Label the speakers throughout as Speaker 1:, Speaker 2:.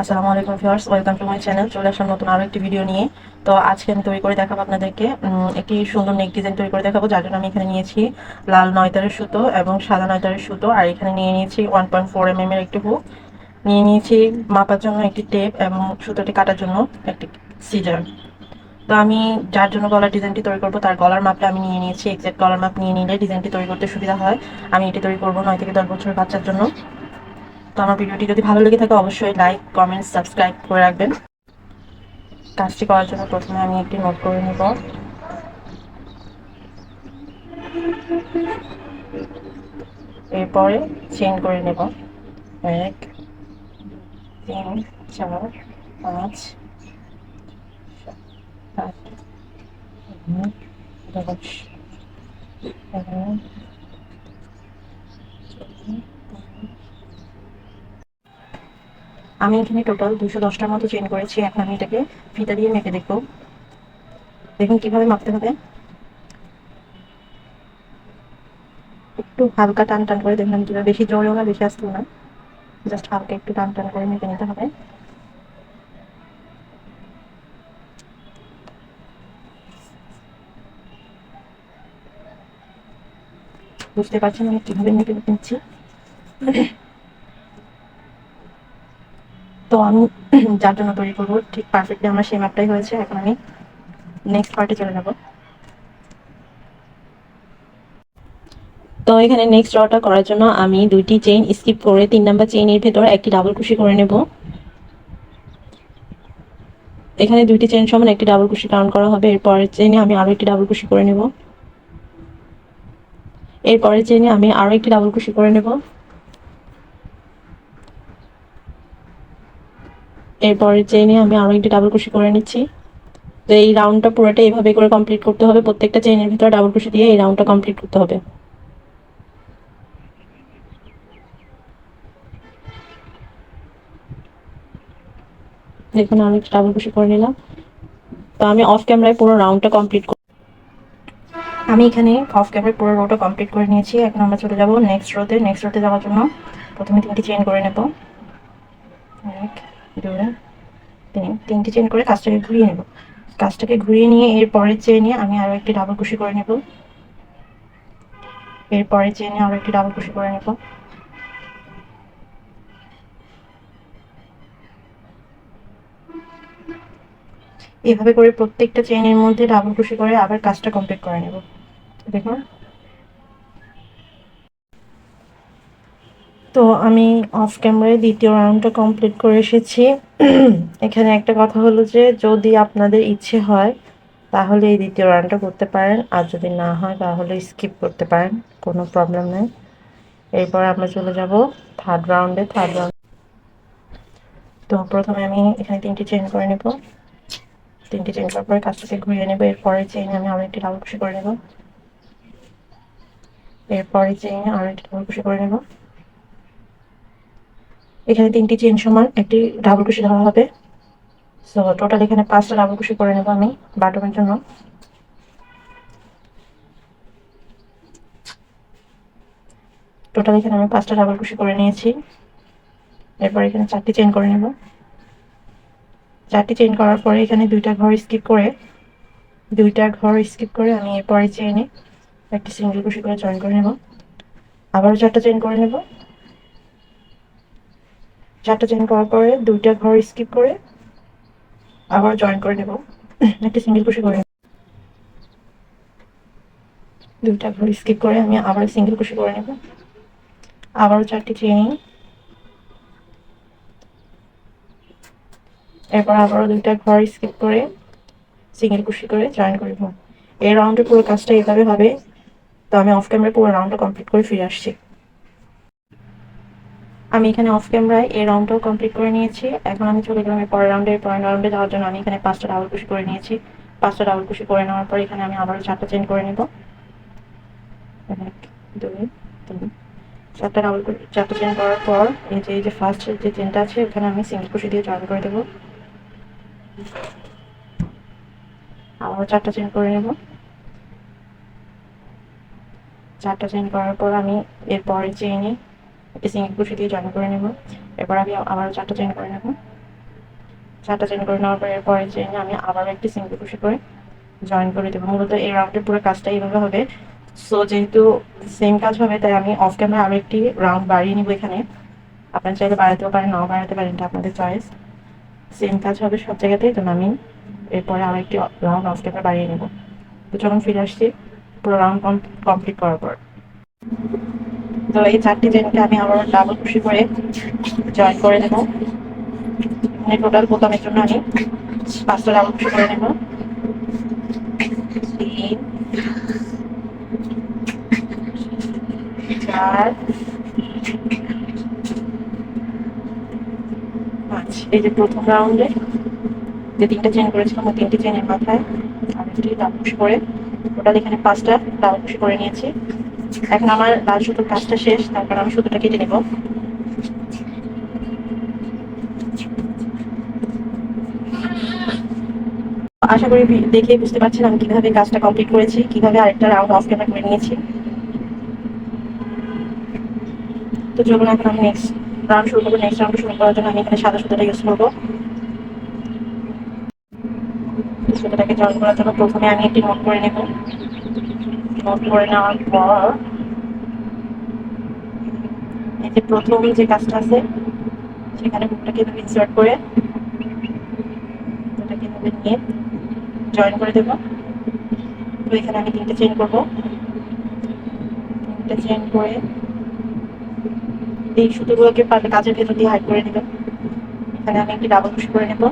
Speaker 1: আসসালামু আলাইকুম viewers, welcome to my channel. চলে আসলাম নতুন আরও একটি ভিডিও নিয়ে। তো আজকে আমি তৈরি করে দেখাবো আপনাদেরকে একটি সুন্দর নেক ডিজাইন তৈরি করে দেখাবো, যার জন্য আমি এখানে নিয়েছি লাল নয়তারের সুতো এবং সাদা নয়তারের সুতো। আর এখানে নিয়ে নিয়েছি ওয়ান পয়েন্ট ফোর এম এর একটি হুক নিয়ে নিয়েছি মাপার জন্য একটি টেপ এবং সুতোটি কাটার জন্য একটি সিজার তো আমি যার জন্য গলার ডিজাইনটি তৈরি করব, তার গলার মাপটা আমি নিয়ে নিয়েছি এক্সাক্ট গলার মাপ নিয়ে নিলে ডিজাইনটি তৈরি করতে সুবিধা হয়। আমি এটি তৈরি করব নয় থেকে দশ বছরের বাচ্চার জন্য। তো আমার ভিডিওটি যদি ভালো লেগে থাকে, অবশ্যই লাইক কমেন্ট সাবস্ক্রাইব করে রাখবেন। কাজটি করার জন্য প্রথমে আমি একটি নোট করে নেব। এরপরে চেইন করে নেব। এক, তিন, চার, পাঁচ, সাত, আট দশ, এগারো আমি এখানে টোটাল দুশো দশটার মতো চেন করেছি। এখন আমি এটাকে ফিতা দিয়ে মেপে দেখব। দেখুন কীভাবে মাপতে হবে। একটু হালকা টান টান করে দেখলাম কীভাবে। বেশি জোরেও না, বেশি আসতেও না। জাস্ট হালকা একটু টান টান করে মেপে নিতে হবে। বুঝতে পারছেন আমি কীভাবে মেপে নিচ্ছি? তো আমি যার জন্য তৈরি করব, ঠিক পারফেক্টলি আমার সেই ম্যাপটাই হয়েছে, এখন আমি নেক্সট পার্টে চলে যাব। তো এখানে নেক্সট ড্রটা করার জন্য আমি দুইটি চেইন স্কিপ করে তিন নাম্বার চেইনের ভেতর একটি ডাবল কুশি করে নেব। এখানে দুইটি চেইন সমান একটি ডাবল কুশি কাউন্ট করা হবে এরপরের চেইনে আমি আরও একটি ডাবল কুশি করে নেব। এরপরের চেইনে আমি আরও একটি ডাবল কুশি করে নেব। এরপরের চেইনে আমি আরও একটি ডাবল কুশি করে নিচ্ছি। তো এই রাউন্ডটা পুরোটা এইভাবে করে কমপ্লিট করতে হবে। প্রত্যেকটা চেইনের ভিতরে ডাবল কুশি দিয়ে এই রাউন্ডটা কমপ্লিট করতে হবে। দেখুন, আমি একটু ডাবল কুশি করে নিলাম। তো আমি অফ ক্যামেরায় পুরো রাউন্ডটা কমপ্লিট আমি এখানে অফ ক্যামেরায় পুরো রোটা কমপ্লিট করে নিয়েছি। এখন আমরা চলে যাব নেক্সট রোতে নেক্সট রোতে যাওয়ার জন্য প্রথমে তিনটি চেইন করে নেব। তিন, তিনটি চেইন করে কাজটাকে ঘুরিয়ে নেব। কাজটাকে ঘুরিয়ে নিয়ে এর পরের চেইনে আমি আরও একটি ডাবল কুশি করে নেব। এর পরের চেইনে আরও একটি ডাবল কুশি করে নেব। এভাবে করে প্রত্যেকটা চেইনের মধ্যে ডাবল কুশি করে আবার কাজটা কমপ্লিট করে নেব। দেখুন। তো আমি অফ ক্যামেরায় দ্বিতীয় রাউন্ডটা কমপ্লিট করে এসেছি। এখানে একটা কথা হলো যে, যদি আপনাদের ইচ্ছে হয়, তাহলে এই দ্বিতীয় রাউন্ডটা করতে পারেন। আর যদি না হয়, তাহলে স্কিপ করতে পারেন। কোনো প্রবলেম নেই। এরপর আমরা চলে যাব থার্ড রাউন্ডে থার্ড রাউন্ড তো প্রথমে আমি এখানে তিনটি চেন করে নেব। তিনটি চেন করার পরে কাজটাকে ঘুরিয়ে নেব। এরপরে চেইনে আমি আরও একটি ডাবল কুশি করে নেব। এরপরে আরও একটি ডাবল কুশি করে নেব। এখানে তিনটি চেন সমান, একটি ডাবল কুশি ধরা হবে। সো টোটাল এখানে পাঁচটা ডাবল কুশি করে নেব আমি বাটমের জন্য। টোটাল এখানে আমি পাঁচটা ডাবল কুশি করে নিয়েছি। এরপর এখানে চারটি চেন করে নেব। চারটি চেন করার পরে এখানে দুইটা ঘর স্কিপ করে, দুইটা ঘর স্কিপ করে আমি এরপরে চেনে একটি সিঙ্গেল কুশি করে জয়েন করে নেব। আবারও চারটা চেন করে নেব। চারটা চেন করার পরে দুইটা ঘর স্কিপ করে আবার জয়েন করে নেব। একটা সিঙ্গেল কুশি করে। নেব দুইটা ঘর স্কিপ করে আমি আবার সিঙ্গেল কুশি করে নেব। আবারও চারটি চেন এরপর আবারও দুইটা ঘর স্কিপ করে সিঙ্গেল কুশি করে জয়েন করব এই রাউন্ডে পুরো কাজটা এভাবে হবে। তো আমি অফ ক্যামেরায় পুরো রাউন্ডটা কমপ্লিট করে ফিরে আসছি। আমি এখানে অফ ক্যামেরায় এই রাউন্ডটাও কমপ্লিট করে নিয়েছি। এখন আমি চলে গেলাম পরের রাউন্ডে পরের রাউন্ডে যাওয়ার জন্য আমি এখানে পাঁচটা ডাবল কুশি করে নিয়েছি। পাঁচটা ডাবল কুশি করে নেওয়ার পর এখানে আমি আবারও চারটা চেন করে নেব। এক, দুই, তিন। চারটা ডাবল চারটা চেন করার পর এই যে এই যে ফার্স্ট যে চেনটা আছে, ওখানে আমি সিঙ্গেল কুশি দিয়ে জয়েন করে দেবো। আবারও চারটা চেন করে নেব। চারটা চেন করার পর আমি এর পরের চেইনে একটি সিঙ্গেল কুশি দিয়ে জয়েন করে নেব। এরপর আমি আবারও চারটা চেন করে নেব। চারটা চেন করে নেওয়ার পরে এরপরে আমি আবার একটি সিঙ্গেল কুশি করে জয়েন করে দেবো। মূলত এই রাউন্ডের পুরো কাজটা এইভাবে হবে। সো যেহেতু সেম কাজ হবে, তাই আমি অফ ক্যামেরা আরও একটি রাউন্ড বাড়িয়ে নিব এখানে। আপনারা চাইলে বাড়াতেও পারেন, নাও বাড়াতে পারেন, এটা আপনাদের চয়েস সেম কাজ হবে সব জায়গাতেই, তো আমি এরপরে আরও একটি রাউন্ড অফ ক্যামেরা বাড়িয়ে নেব। তো চলুন ফিরে আসছি পুরো রাউন্ড কমপ্লিট করার পর। তো এই চারটি চেনকে আমি আবার ডাবল খুশি করে জয়েন করে দেবো মানে টোটাল বোতামের জন্য আমি পাঁচটা ডাবল খুশি করে নেব। তিন, চার, পাঁচ। এই যে প্রথম রাউন্ডে যে তিনটা চেন করেছিলাম, ওই তিনটি চেনের মাথায় আমি একটি ডাবল খুশি করে টোটাল এখানে পাঁচটা ডাবল খুশি করে নিয়েছি। এখন আমার লাল সুতোর কাজটা শেষ, তারপর আমি সুতোটা কেটে নেব। আশা করি দেখেই বুঝতে পারছেন আমি কীভাবে কাজটা কমপ্লিট করেছি, কীভাবে আরেকটা রাউন্ড অফ ক্যামেরা করে নিয়েছি। তো চলুন এখন আমি নেক্সট রাউন্ড শুরু করব। নেক্সট রাউন্ড শুরু করার জন্য আমি এখানে সাদা সুতোটা ইউজ করব। সুতোটাকে জয়েন করার জন্য প্রথমে আমি একটি নোট করে নেব। যে প্রথম যে কাজটা আছে সেখানে হুকটাকে এভাবে ইনসার্ট করে এটাকে নিয়ে জয়েন করে দেবো তো এখানে আমি তিনটে চেন করব তিনটে চেন করে এই সুতোগুলোকে কাজের ভেতর দিয়ে হাইড করে নেবেন এখানে আমি একটি ডাবল পুশ করে নেব।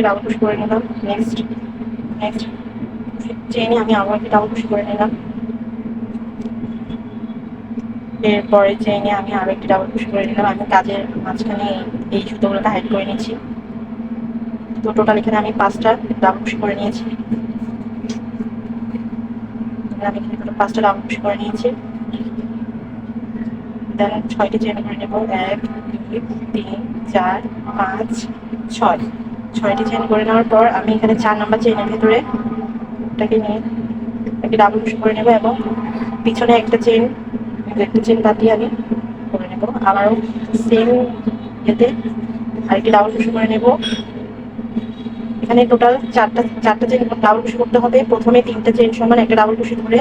Speaker 1: একটা ডাবল পুশ করে নিলাম। নেক্সট নেক্সট চেনে আমি আবার একটা পুশ করে নিলাম। এরপরে চেনে আমি আরও একটি ডাবল পুশ করে নিলাম। আমি কাজের মাঝখানে এই সুতোগুলোকে হাইড করে নিচ্ছি তো টোটাল এখানে আমি পাঁচটা ডাবল পুশ করে নিয়েছি। আমি এখানে টোটাল পাঁচটা ডাবল পুশ করে নিয়েছি। দেন ছয়টি চেন করে নেব। এক, দুই, তিন, চার, পাঁচ, ছয়। ছয়টি চেন করে নেওয়ার পর আমি এখানে চার নাম্বার চেনের ভেতরে এটাকে নিয়ে একটা ডাবল করে নেব এবং পিছনে একটা চেন একটা চেন বাদ দিয়ে আমি করে নেব। আবারও সেম ইয়েতে আরেকটি ডাবল পুশ করে নেব। এখানে টোটাল চারটা চারটা চেন ডাবল কুশি করতে হবে। প্রথমে তিনটা চেন সমান একটা ডাবল কুশি ধরে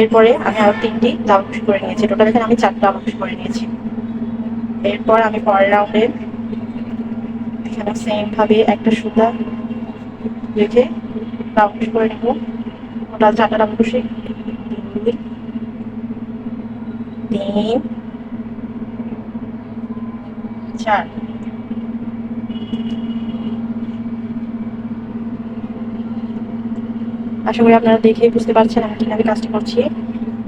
Speaker 1: এরপরে আমি আরও তিনটি ডাবল কুশি করে নিয়েছি। টোটাল এখানে আমি চারটা ডাবল কুশি করে নিয়েছি। এরপর আমি পরের রাউন্ডে সেম ভাবে একটা সুতা রেখে কুশি করে নেব। ডাবল কুশি দুই তিন, চার। আশা করি আপনারা দেখেই বুঝতে পারছেন আমি কীভাবে কাজটা করছি।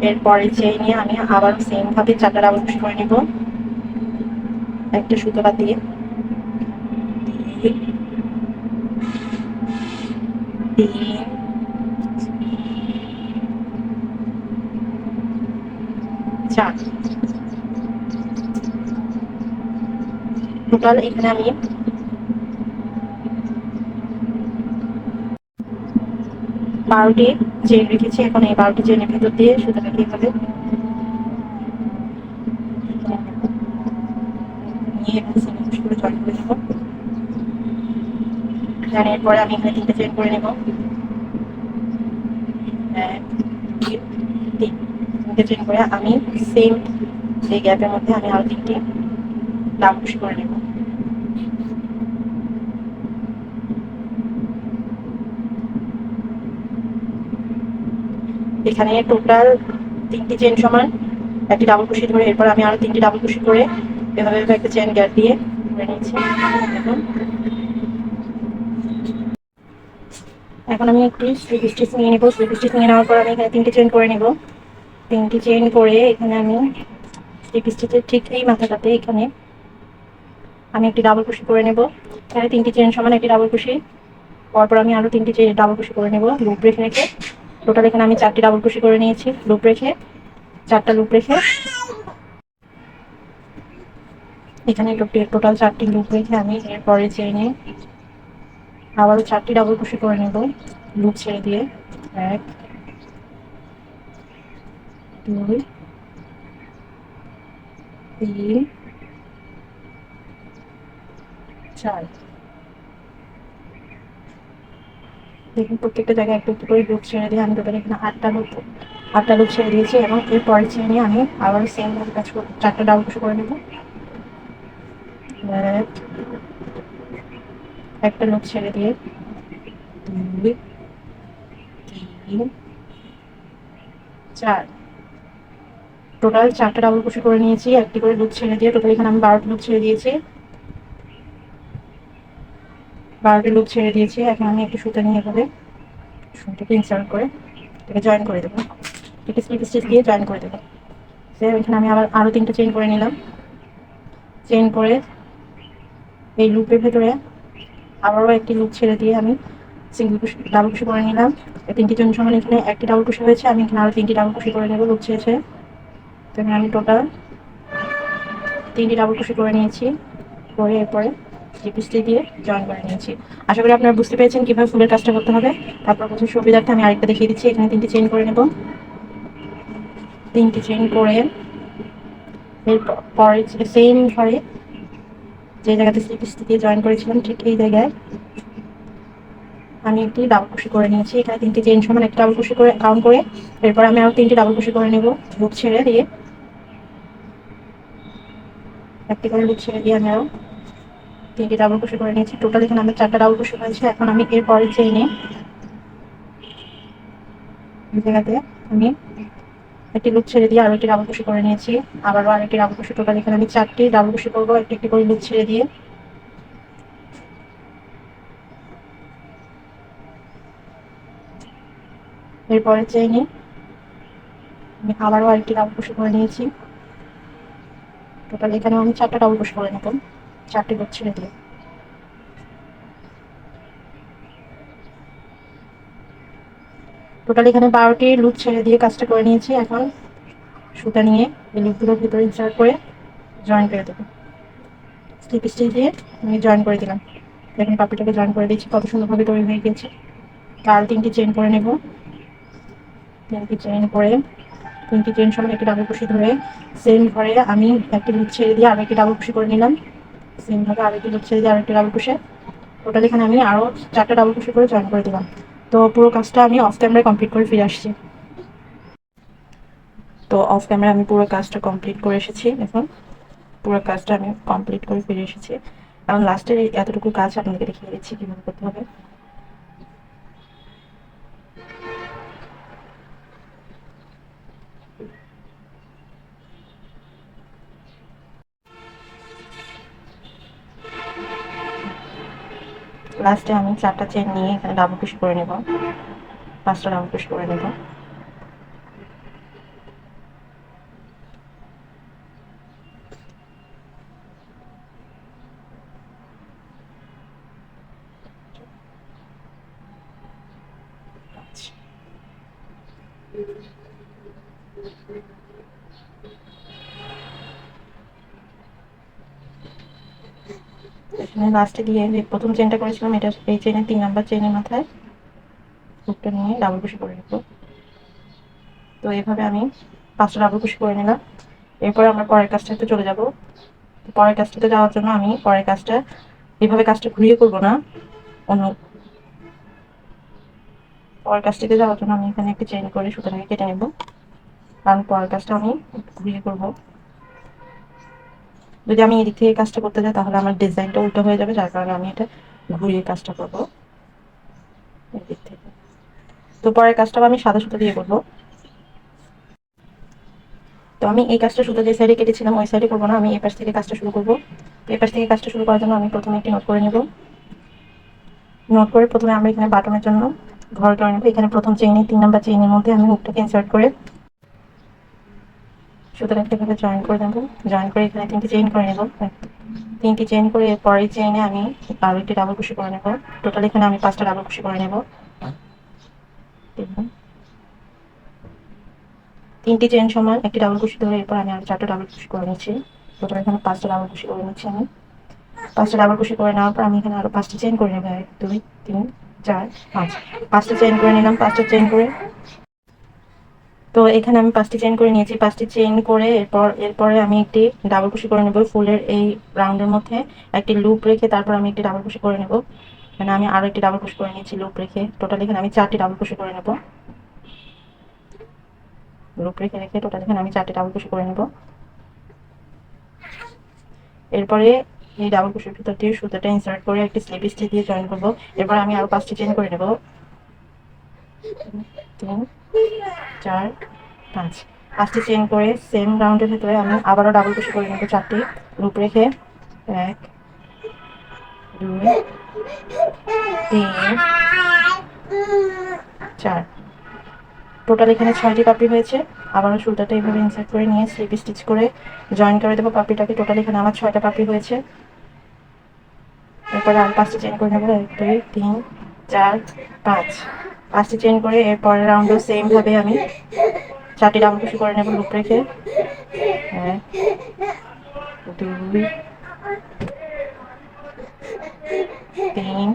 Speaker 1: এরপরে চেইনে আমি আবার সেম ভাবে চারটা ডাবল করে নিব। একটা সুতো দিয়ে। টোটাল এখানে আমি বারোটি চেন রেখেছি। এখন এই বারোটি চেনের ভিতর দিয়ে সুতোটাকে এভাবে নিয়ে জয়েন করে নেব। জানি এরপরে আমি এখানে তিনটে চেন করে নেব। তিন তিনটে চেন করে আমি সেম এই গ্যাপের মধ্যে আমি আরও তিনটি পুশ করে নেব। এখানে টোটাল তিনটি চেন সমান, একটি ডাবল কুশি ধরে এরপর আমি আরও তিনটি ডাবল কুশি করে এভাবে একটা চেন গ্যাপ দিয়ে ধরে এখন এখন আমি একটি স্লিপ স্টিচ নিয়ে নেব স্লিপ স্টিচ নিয়ে নেওয়ার পর আমি এখানে তিনটি চেন করে নেব। তিনটি চেন করে এখানে আমি স্লিপ স্টিচের ঠিক এই মাথাটাতে এখানে আমি একটি ডাবল কুশি করে নেব। এখানে তিনটি চেন সমান একটি ডাবল কুশি পরপর আমি আরও তিনটি চেন ডাবল কুশি করে নেব লুপ রেখে রেখে। টোটাল এখানে আমি চারটি ডাবল কুশি করে নিয়েছি লুপ রেখে চারটা লুপ রেখে এখানে টোটাল চারটি লুপ রেখে আমি এরপরে চেনে আবারও চারটি ডাবল কুশি করে নেব। লুপ ছেড়ে দিয়ে। এক, দুই, তিন, চার। দেখুন, প্রত্যেকটা জায়গায় একটু একটু করে লুপ ছেড়ে দিয়ে আমি টোটাল এখানে আটটা লুপ আটটা লুপ ছেড়ে দিয়েছি এবং এর পরের নিয়ে আমি আবার সেম কাজ করব। চারটা ডাবল কুশি করে নেব। একটা লোক ছেড়ে দিয়ে দুই, তিন, চার। টোটাল চারটা ডাবল কুশি করে নিয়েছি, একটি করে লুপ ছেড়ে দিয়ে টোটাল এখানে আমি বারোটা লুপ ছেড়ে দিয়েছি। বারোটি লুপ ছেড়ে দিয়েছি, এখন আমি একটু সুতা নিয়ে এভাবে সুতাকে ইনসার্ট করে এটাকে জয়েন করে দেবো। একটি স্লিপ স্টিচ দিয়ে জয়েন করে দেবো। সে এখানে আমি আবার আরও তিনটা চেইন করে নিলাম। চেইন করে এই লুপের ভেতরে আবারও একটি লুপ ছেড়ে দিয়ে আমি সিঙ্গেল কুশি ডাবল কুশি করে নিলাম। তিনটি জন সমান এখানে একটি ডাবল কুশি হয়েছে। আমি এখানে আরও তিনটি ডাবল কুশি করে নেব লুপ ছেড়েছে। তো আমি টোটাল তিনটি ডাবল কুশি করে নিয়েছি, করে এরপরে লিপস্টিক দিয়ে জয়েন করে নিয়েছি। আশা করি আপনারা বুঝতে পেরেছেন কীভাবে ফুলের কাজটা করতে হবে। তারপর প্রথম সুবিধার্থে আমি আরেকটা দেখিয়ে দিচ্ছি। এখানে তিনটি চেইন করে নেব। তিনটি চেইন করে এরপরে সেম ঘরে যে জায়গাতে লিপস্টিক দিয়ে জয়েন করেছিলাম, ঠিক এই জায়গায় আমি একটি ডাবল কুশি করে নিয়েছি। এখানে তিনটি চেইন সমান, একটা ডাবল কুশি করে কাউন্ট করে, এরপর আমি আরও তিনটি ডাবল কুশি করে নেব লুপ ছেড়ে দিয়ে। একটি করে লুপ ছেড়ে দিয়ে আমি আরও তিনটি ডাবল কুশি করে নিয়েছি। টোটাল এখানে আমার চারটা ডাবল কুশি হয়েছে। এখন আমি এর পরের চেইনে এই জায়গাতে আমি একটি লুপ ছেড়ে দিয়ে আরও একটি ডাবল কুশি করে নিয়েছি। আবারও আরেকটি ডাবল কুশি টোটাল এখানে আমি চারটি ডাবল কুশি করব, একটি একটি করে লুপ ছেড়ে দিয়ে। এরপরে চেইনে আমি আবারও আরেকটি ডাবল কুশি করে নিয়েছি। টোটাল এখানেও আমি চারটা ডাবল কুশি করে নেব চারটি লুপ ছেড়ে দিয়ে। টোটাল এখানে বারোটি লুপ ছেড়ে দিয়ে কাজটা করে নিয়েছি। এখন সুতা নিয়ে এই লুপগুলোর ভিতরে ইনসার্ট করে জয়েন করে দেবো। স্লিপ স্টিচ দিয়ে আমি জয়েন করে দিলাম। দেখুন পাপিটাকে জয়েন করে দিচ্ছি কত সুন্দরভাবে তৈরি হয়ে গিয়েছে। আর তিনটি চেন করে নেব। তিনটি চেন করে, তিনটি চেন সমান একটি ডাবল কুশি ধরে সেম ঘরে আমি একটি লুপ ছেড়ে দিয়ে আরও একটি ডাবল কুশি করে নিলাম। সেমভাবে আরও একটি লুপ ছেড়ে দিয়ে আরও একটি ডাবল কুশে টোটাল এখানে আমি আরও চারটা ডাবল কুশি করে জয়েন করে দিলাম। তো পুরো কাজটা আমি অফ ক্যামেরায় কমপ্লিট করে ফিরে আসছি। তো অফ ক্যামেরা আমি পুরো কাজটা কমপ্লিট করে এসেছি এখন পুরো কাজটা আমি কমপ্লিট করে ফিরে এসেছি। এখন লাস্টের এতটুকু কাজ আপনাকে দেখিয়ে দিচ্ছি কীভাবে করতে হবে। লাস্টে আমি চারটা চেন নিয়ে এখানে ডাবল কুশি করে নেব। পাঁচটা ডাবল কুশি করে নেব। এখানে লাস্টে দিয়ে যে প্রথম চেনটা করেছিলাম, এটা এই চেনের তিন নাম্বার চেনের মাথায় হুকটা নিয়ে ডাবল কুশি করে নেব তো এভাবে আমি পাঁচটা ডাবল কুশি করে নিলাম। এরপরে আমরা পরের কাজটাতে চলে যাব। পরের কাজটাতে যাওয়ার জন্য আমি পরের কাজটা এভাবে কাজটা ঘুরিয়ে করব না, অন্য পরের কাজটিতে যাওয়ার জন্য আমি এখানে একটি চেন করে সুতরাং কেটে নেব। কারণ পরের কাজটা আমি ঘুরিয়ে করব। যদি আমি এদিক থেকে কাজটা করতে যাই, তাহলে আমার ডিজাইনটা উল্টো হয়ে যাবে, যার কারণে আমি এটা ঘুরিয়ে কাজটা করব। এদিক থেকে। তো পরের কাজটা আমি সাদা সুতো দিয়ে করব। তো আমি এই কাজটা সুতো যে সাইডে কেটেছিলাম, ওই সাইডে করব না, আমি এই পাশ থেকে কাজটা শুরু করব। তো পাশ থেকে কাজটা শুরু করার জন্য আমি প্রথমে একটি নোট করে নেব। নোট করে প্রথমে আমরা এখানে বাটনের জন্য ঘর করে নেব। এখানে প্রথম চেইনে তিন নাম্বার চেইনের মধ্যে আমি হুকটাকে ইনসার্ট করে সুতরাং এভাবে জয়েন করে দেবো জয়েন করে এখানে তিনটি চেইন করে নেব। তিনটি চেইন করে পরের চেইনে আমি আরও একটি ডাবল কুশি করে নেব। টোটাল এখানে আমি পাঁচটা ডাবল কুশি করে নেব। তিনটি চেইন সমান একটি ডাবল কুশি ধরে এরপর আমি আরও চারটা ডাবল কুশি করে নিচ্ছি। টোটাল এখানে পাঁচটা ডাবল কুশি করে নিচ্ছি আমি। পাঁচটা ডাবল কুশি করে নেওয়ার পর আমি এখানে আরও পাঁচটা চেইন করে নেব। এক, দুই, তিন, চার, পাঁচ। পাঁচটা চেইন করে নিলাম। পাঁচটা চেইন করে তো এখানে আমি পাঁচটি চেন করে নিয়েছি। পাঁচটি চেন করে এরপর, এরপরে আমি একটি ডাবল কুশি করে নেব ফুলের এই রাউন্ডের মধ্যে। একটি লুপ রেখে তারপর আমি একটি ডাবল কুশি করে নেব। এখানে আমি আরও একটি ডাবল কুশি করে নিয়েছি লুপ রেখে। টোটাল এখানে আমি চারটি ডাবল কুশি করে নেব। লুপ রেখে রেখে টোটাল এখানে আমি চারটি ডাবল কুশি করে নেব। এরপরে এই ডাবল কুশির ভিতর দিয়ে সুতোটা ইনসার্ট করে একটি স্লিপ স্টিচ দিয়ে জয়েন করব। এরপর আমি আরও পাঁচটি চেন করে নেব। তিন চার, পাঁচ। পাঁচটি চেন করে সেম রাউন্ডের ভেতরে আমি আবারও ডাবল কুশি করে নেব চারটি। লুপ রেখে এক, দুই, তিন, চার। টোটাল এখানে ছয়টি পাপড়ি হয়েছে। আবারও সুতাটা এইভাবে ইনসার্ট করে নিয়ে স্লিপ স্টিচ করে জয়েন করে দেবো পাপড়িটাকে। টোটাল এখানে আমার ছয়টা পাপড়ি হয়েছে। এরপরে আর পাঁচটি চেন করে নেব। এক, দুই, তিন, চার, পাঁচ। পাঁচটি চেন করে এরপরের রাউন্ডও সেম ভাবে আমি চারটি ডাবল কুশি করে নেব লুপ রেখে। এক, দুই, তিন,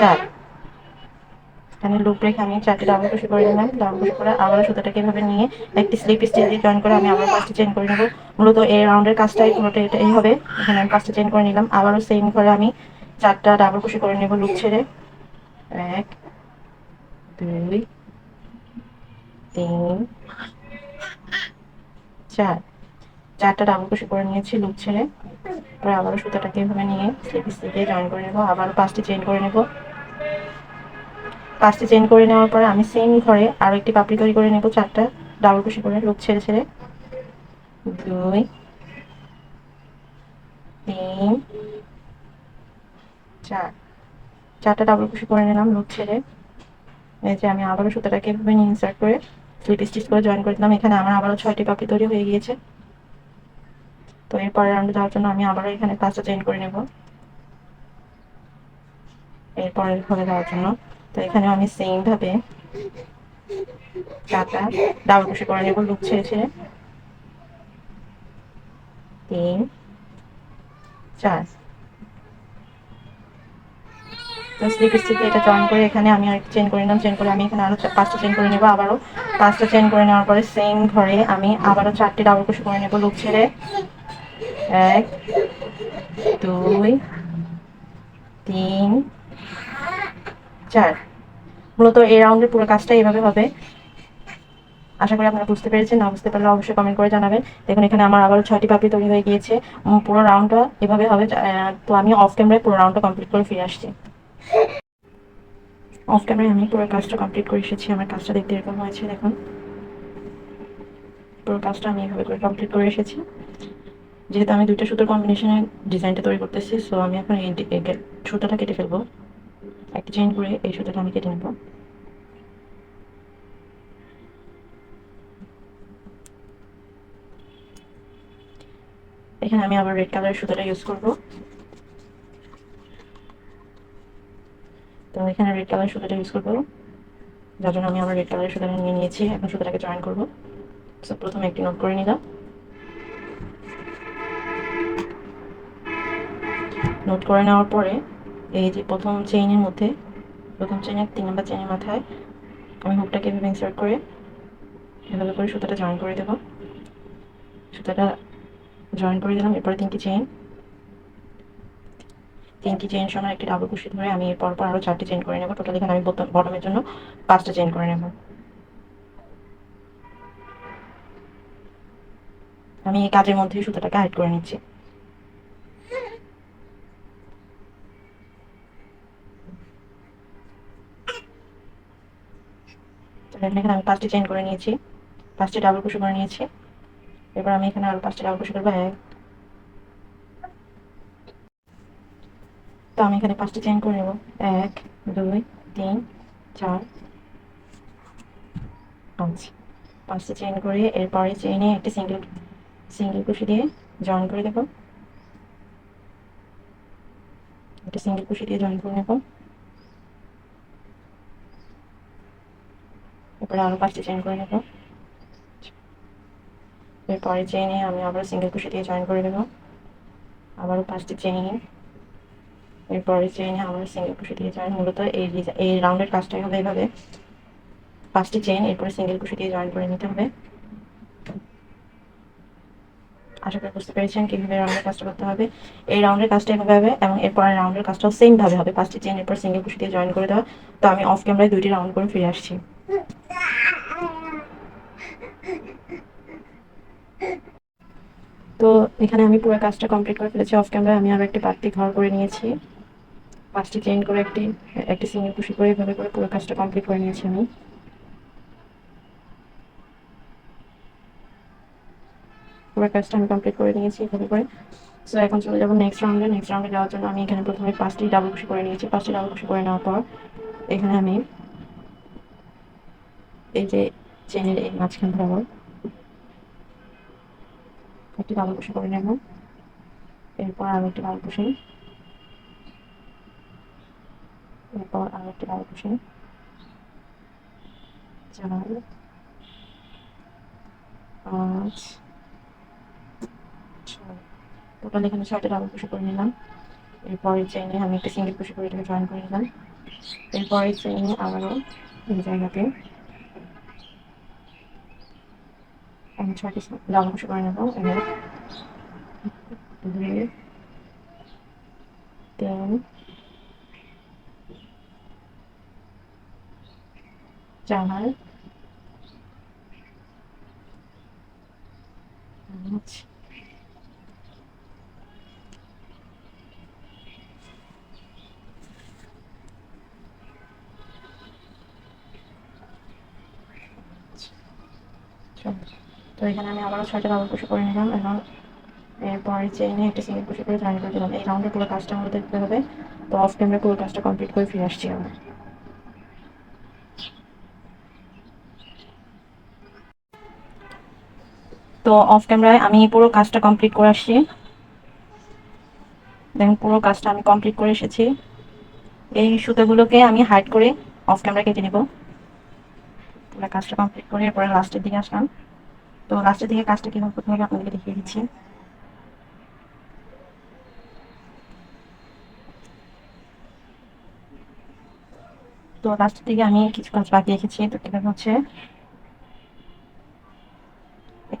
Speaker 1: চার। এখানে লুপ রেখে আমি চারটি ডাবল কুশি করে নিলাম। ডাবল কুশি করে আবারও সুতাটাকে এভাবে নিয়ে একটি স্লিপ স্টিচ দিয়ে জয়েন করে আমি আবার পাঁচটি চেন করে নেব। মূলত এই রাউন্ডের কাজটাই পুরোটা এটা এই হবে। এখানে আমি পাঁচটা চেন করে নিলাম। আবারও সেম করে আমি চারটা ডাবল কুশি করে নেব লুক ছেড়ে। এক, দুই, তিন, চার। চারটা ডাবল কুশি করে নিয়েছি লুক ছেড়ে। তারপরে আবারও সুতাটাকে এভাবে নিয়ে স্লিপ স্টিচ দিয়ে জয়েন করে নেব। আবারও পাঁচটি চেন করে নেব। পাঁচটি চেন করে নেওয়ার পরে আমি সেম ঘরে আরও একটি পাপড়ি তৈরি করে নেব চারটা ডাবল কুশি করে লুপ ছেড়ে ছেড়ে। দুই, তিন চার চারটা ডাবল কুশি করে নিলাম লুপ ছেড়ে। এই যে আমি আবারও সুতাটাকে এভাবে নিয়ে ইনসার্ট করে স্লিপ স্টিচ করে জয়েন করে দিলাম। এখানে আমার আবারও ছয়টি পাপড়ি তৈরি হয়ে গিয়েছে। তো এরপরে রাউন্ডে যাওয়ার জন্য আমি আবারও এখানে পাঁচটা চেন করে নেব। এরপরের ঘরে যাওয়ার জন্য। তো এখানে আমি সেম ভাবে চারটা ডাবল কুশি করে নেব লুপ ছেড়ে ছেড়ে। তিন, চার। এটা জয়েন করে এখানে আমি আর চেন করে নিলাম। চেন করে আমি এখানে আরও পাঁচটা চেন করে নেব আবারও। পাঁচটা চেন করে নেওয়ার পরে সেম ঘরে আমি আবারও চারটি ডাবল কুশি করে নেব লুপ ছেড়ে। এক, দুই, তিন, চার। মূলত এই রাউন্ডের পুরো কাজটা এইভাবে হবে। আশা করি আপনারা বুঝতে পেরেছেন, না বুঝতে পারলে অবশ্যই কমেন্ট করে জানাবেন। দেখুন, এখানে আমার আবারও ছয়টি পাপড়ি তৈরি হয়ে গিয়েছে। পুরো রাউন্ডটা এভাবে হবে তো আমি অফ ক্যামেরায় পুরো রাউন্ডটা কমপ্লিট করে ফিরে আসছি। অফ ক্যামেরায় আমি পুরো কাজটা কমপ্লিট করে এসেছি, আমার কাজটা দেখতে এরকম হয়েছে, দেখুন। পুরো কাজটা আমি এভাবে করে কমপ্লিট করে এসেছি। যেহেতু আমি দুইটা সুতোর কম্বিনেশনে ডিজাইনটা তৈরি করতেছি সো আমি এখন এই সুতোটা কেটে ফেলব। একটা চেইন করে এই সুতোটা আমি কেটে নেব। এখানে আমি আবার রেড কালারের সুতোটা ইউজ করব। তো এখানে রেড কালার সুতোটা ইউজ করব। যার জন্য আমি আমার রেড কালারের সুতোটা নিয়ে নিয়েছি, এখন সুতোটাকে জয়েন করব। সো প্রথমে একটি নোট করে নিলাম। নোট করে নেওয়ার পরে, এই যে প্রথম চেইনের মধ্যে, প্রথম চেইনের তিন নম্বর চেইনের মাথায়, আমি হুকটাকে এভাবে ইনসার্ট করে এভাবে করে সুতোটা জয়েন করে দেবো। সুতোটা জয়েন করে দিলাম, এরপরে তিনটি চেইন তিনটি চেইন সমান একটি ডাবল কুশি ধরে আমি এরপর পর আরও চারটি চেইন করে নেব। টোটাল এখানে আমি বটমের জন্য পাঁচটা চেইন করে নেব। আমি এই কাজের মধ্যে সুতোটাকে হাইড করে নিচ্ছি। এখানে আমি পাঁচটি চেইন করে নিয়েছি, পাঁচটি ডাবল কুশি করে নিয়েছি। এবার আমি এখানে আরও পাঁচটি ডাবল কুশি করব, এক তো আমি এখানে পাঁচটি চেইন করে নেব। এক, দুই, তিন, চার, পাঁচ। পাঁচটি চেইন করে এরপরে চেইনে একটি সিঙ্গেল সিঙ্গেল কুশি দিয়ে জয়েন করে দেবো একটা সিঙ্গেল কুশি দিয়ে জয়েন করে নেব। এরপরে আরও পাঁচটি চেইন করে নেব। এরপরে চেইনে আমি আবার সিঙ্গেল কুশি দিয়ে জয়েন করে দেবো আবারও পাঁচটি চেইন এরপরে চেইনে আবার সিঙ্গেল কুশি দিয়ে জয়েন মূলত এই এই রাউন্ডের কাজটাই হবে এইভাবে পাঁচটি চেইন এরপরে সিঙ্গেল কুশি দিয়ে জয়েন করে নিতে হবে। আশা করি বুঝতে পেরেছেন কীভাবে রাউন্ডের কাজটা করতে হবে। এই রাউন্ডের কাজটা এভাবে হবে এবং এরপরে রাউন্ডের কাজটাও সেমভাবে হবে। পাঁচটি চেন এরপর সিঙ্গেল কুশি দিয়ে জয়েন করে দেওয়া। তো আমি অফ ক্যামেরায় দুইটি রাউন্ড করে ফিরে আসছি। তো এখানে আমি পুরো কাজটা কমপ্লিট করে ফেলেছি। অফ ক্যামেরায় আমি আরও একটি বাড়তি ঘর করে নিয়েছি। পাঁচটি চেইন করে একটি একটি সিঙ্গেল কুশি করে এভাবে করে পুরো কাজটা কমপ্লিট করে নিয়েছি আমি। পুরো কাজটা আমি কমপ্লিট করে নিয়েছি এভাবে করে। সো এখন চলে যাব নেক্সট রাউন্ডে নেক্সট রাউন্ডে যাওয়ার জন্য আমি এখানে প্রথমে পাঁচটি ডাবল কুশি করে নিয়েছি। পাঁচটি ডাবল কুশি করে নেওয়ার পর এখানে আমি এই যে চেনের এই মাঝখান বরাবর একটি ডাবল কুশি করে নেব। এরপর আরও একটি ডাবল কুশি। এরপর একটি ডাবল কুশি চার, পাঁচ টোটাল এখানে ছয়টা ডাবল কুশি করে নিলাম। এরপর চেইনে আমি একটা সিঙ্গেল কুশি করে এটাকে জয়েন করে নিলাম। এরপর চেইনে আবারও এই জায়গাতে আমি ছয়টি ডাবল কুশি করে নেব। এবার দুই, তিন চার তো এখানে আমি আবারও ছয়টা ডাবল কুশি করে নিলাম এবং এরপরে চেইনে একটা সিঙ্গেল কুশি করে জয়েন করে দিলাম। এই রাউন্ডে পুরো কাজটা আমাদের দেখতে হবে। তো অফ ক্যামেরা পুরো কাজটা কমপ্লিট করে ফিরে আসছি আমরা। তো অফ ক্যামেরায় আমি পুরো কাজটা কমপ্লিট করে আসছি। দেখুন পুরো কাজটা আমি কমপ্লিট করে এসেছি। এই সুতোগুলোকে আমি হাইড করে অফ ক্যামেরা কেটে নেব। পুরো কাজটা কমপ্লিট করে এরপরে লাস্টের দিকে আসলাম। তো লাস্টের দিকে কাজটা কীভাবে করতে হবে আপনাদেরকে দেখিয়ে দিচ্ছি। তো লাস্টের দিকে আমি কিছু কাজ বাকি রেখেছি। তো কীভাবে হচ্ছে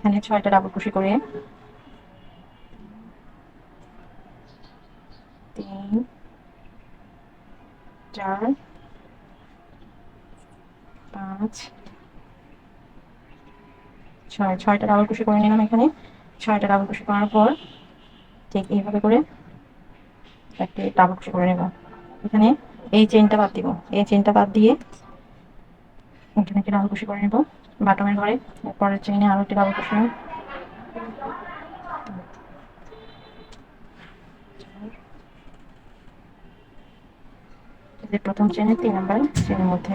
Speaker 1: এখানে ছয়টা ডাবল কুশি করে। তিন, চার, পাঁচ, ছয়। ছয়টা ডাবল কুশি করে নিলাম এখানে। ছয়টা ডাবল কুশি করার পর ঠিক এইভাবে করে একটি ডাবল কুশি করে নেব। এখানে এই চেনটা বাদ দিব। এই চেনটা বাদ দিয়ে এখানে একটি ডাবল কুশি করে নেব। বাটমের ঘরে পরের চেইনে আরও একটি কুশি যে প্রথম চেনে তিন নাম্বার চেনের মধ্যে।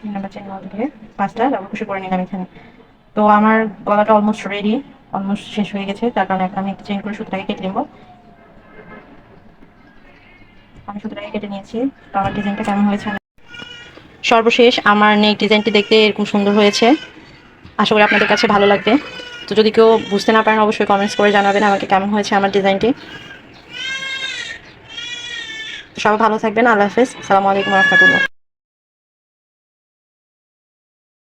Speaker 1: তিন নাম্বার চেনের মধ্যে পাঁচটা ডাবল কুশি করে নিলাম এখানে। তো আমার গলাটা অলমোস্ট রেডি অলমোস্ট শেষ হয়ে গেছে, তার কারণে এখন আমি একটা চেন করে সুতরাকে কেটে নেব। কেটে নিয়েছি। তো আমার ডিজাইনটা কেমন হয়েছে সর্বশেষ আমার নেক ডিজাইনটি দেখতে এরকম সুন্দর হয়েছে। আশা করি আপনাদের কাছে ভালো লাগবে। তো যদি কেউ বুঝতে না পারেন, অবশ্যই কমেন্টস করে জানাবেন আমাকে কেমন হয়েছে আমার ডিজাইনটি। সবাই ভালো থাকবেন। আল্লাহ হাফেজ। সালামু আলাইকুম রহমতুল্লাহ।